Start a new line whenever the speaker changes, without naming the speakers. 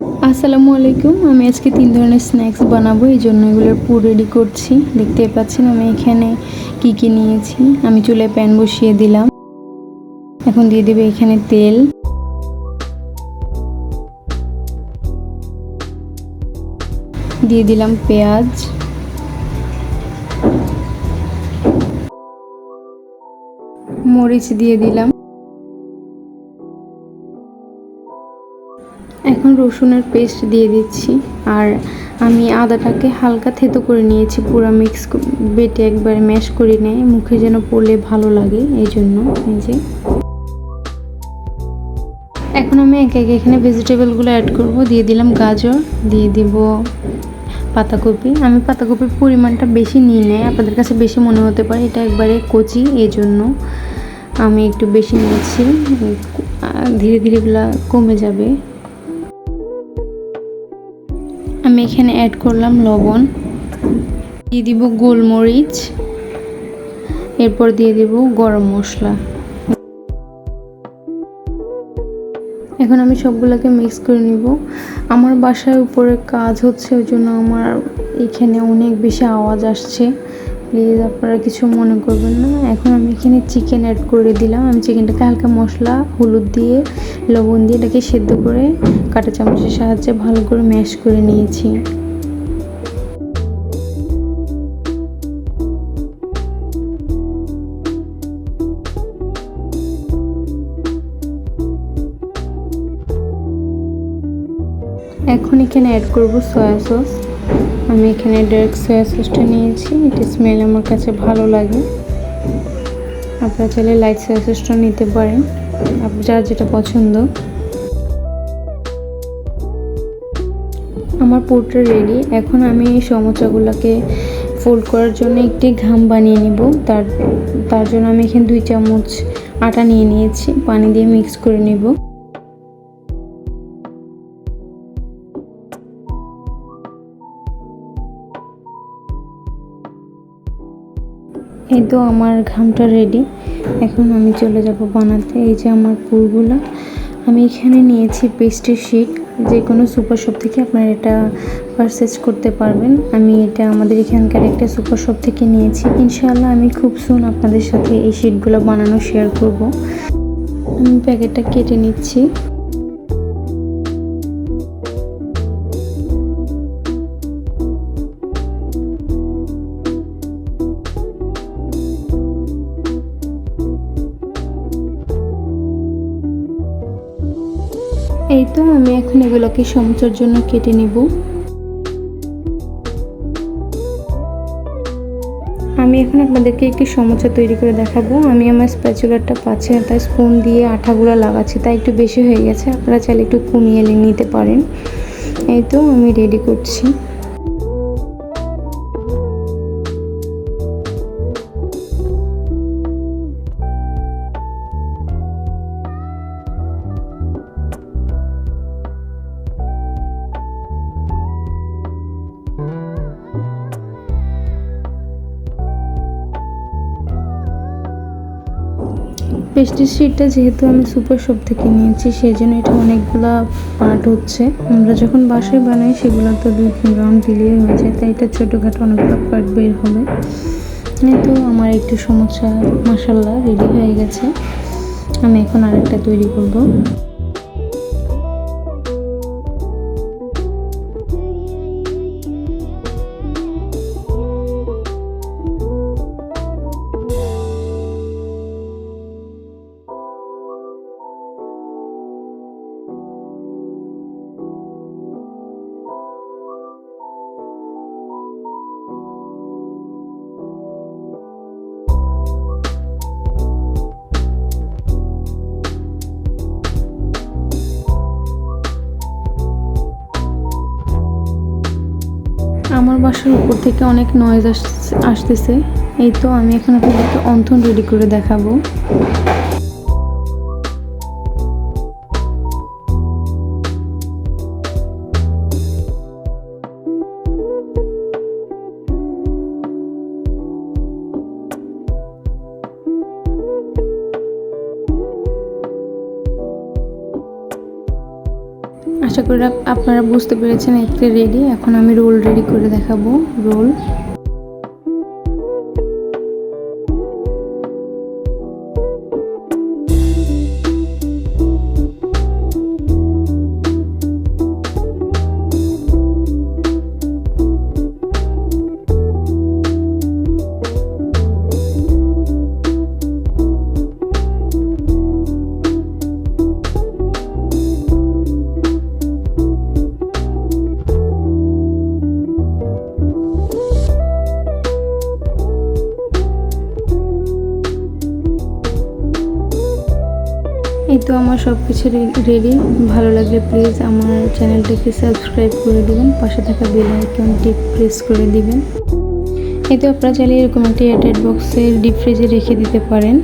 আসসালামু আলাইকুম। আমি আজকে তিন ধরনের স্ন্যাক্স বানাবো, এই জন্য এগুলোর পুর রেডি করছি। দেখতে পাচ্ছেন আমি এখানে কি কি নিয়েছি। আমি চুলায় প্যান বসিয়ে দিলাম। এখন দিয়ে দেবে এখানে তেল। দিয়ে দিলাম পেঁয়াজ। মরিচ দিয়ে দিলাম। এখন রসুনের পেস্ট দিয়ে দিচ্ছি। আর আমি আদাটাকে হালকা থেতো করে নিয়েছি, পুরো মিক্স বেটে একবারে ম্যাশ করে নেয়, মুখে যেন পড়লে ভালো লাগে, এই জন্য। এই যে। এখন আমি একে একে এখানে ভেজিটেবলগুলো অ্যাড করব, দিয়ে দিলাম গাজর, দিয়ে দিব পাতাকপি। আমি পাতাকপির পরিমাণটা বেশি নিয়ে নেয় আপনাদের কাছে বেশি মনে হতে পারে, এটা একবারে কচি এই জন্য আমি একটু বেশি নিয়েছি। ধীরে ধীরে কমে যাবে। আমি এখানে অ্যাড করলাম লবণ। দিয়ে দিব গোলমরিচ। এরপর দিয়ে দিব গরম মশলা। এখন আমি সবগুলোকে মিক্স করে নিব। আমার বাসায় উপরে কাজ হচ্ছে, ওই জন্য আমার এখানে অনেক বেশি আওয়াজ আসছে। প্লিজ আপনারা কিছু মনে করবেন না। এখন আমি এখানে চিকেন অ্যাড করে দিলাম। আমি চিকেনটাকে হালকা মশলা, হলুদ দিয়ে, লবণ দিয়ে এটাকে সেদ্ধ করে কাঁটা চামচের সাহায্যে ভালো করে ম্যাশ করে নিয়েছি। এখন এখানে অ্যাড করব সয়া সস আমি এখানে ডার্ক সয়া সসটা নিয়েছি। এটা স্মেল আমার কাছে ভালো লাগে। আপনারা চাইলে লাইট সয়া সসটা নিতে পারেন। যার যেটা পছন্দ। আমার পুরটা রেডি এখন আমি এই সমোসাগুলোকে ফোল্ড করার জন্য একটি ঘাম বানিয়ে নিব। তার তার জন্য আমি এখানে দুই চামচ আটা নিয়ে নিয়েছি। পানি দিয়ে মিক্স করে নিব। এই তো আমার ঘামটা রেডি এখন আমি চলে যাব বানাতে। এই যে আমার পুরগুলো। আমি এখানে নিয়েছি পেস্ট্রি শিট যে কোনো সুপার শপ থেকে আপনারা এটা পারচেজ করতে পারবেন। আমি এটা আমাদের এখানকার একটা সুপার শপ থেকে নিয়েছি। ইনশাআল্লাহ আমি খুব সুন আপনাদের সাথে এই শিটগুলো বানানো শেয়ার করব। আমি প্যাকেটটা কেটে নিচ্ছি। এই তো, আমি এখন এগুলোকে সমুচার জন্য কেটে নেব। আমি এখন আপনাদেরকে একটি সমুচা তৈরি করে দেখাবো। আমি আমার স্প্যাচুলারটা পাচ্ছি না, তাই স্পুন দিয়ে আঠাগুলো লাগাচ্ছি, তাই একটু বেশি হয়ে গেছে। আপনারা চাইলে একটু কমিয়ে নিতে পারেন। এই তো, আমি রেডি করছি। পেস্টিসাইডটা যেহেতু আমি সুপার শপ থেকে নিয়েছি সেই জন্য এটা অনেকগুলা পার্ট হচ্ছে। আমরা যখন বাসায় বানাই, সেগুলো তো দুই তিন রাউন্ড দিলেই হয়ে যায়, তাই এটা ছোটোখাটো অনেকগুলো পার্ট বের হবে। কিন্তু আমার একটু সমস্যা মশাল্লা রেডি হয়ে গেছে। আমি এখন আরেকটা তৈরি করব। আমার বাসার উপর থেকে অনেক নয়েজ আসতেছে। এই তো আমি এখন আপনাদেরকে অন্থন রেডি করে দেখাবো। আশা করি আপনারা বুঝতে পেরেছেন এতে রেডি এখন আমি রোল রেডি করে দেখাবো রোল তো আমার সব কিছু রেডি ভালো লাগলে প্লিজ আমার চ্যানেলটিকে সাবস্ক্রাইব করে দিবেন। পাশে থাকা বেল আইকনটি প্রেস করে দিবেন। এতে আপনারা চাইলে এরকম একটি এয়ারটাইট বক্সে ডিপ ফ্রিজে রেখে দিতে পারেন।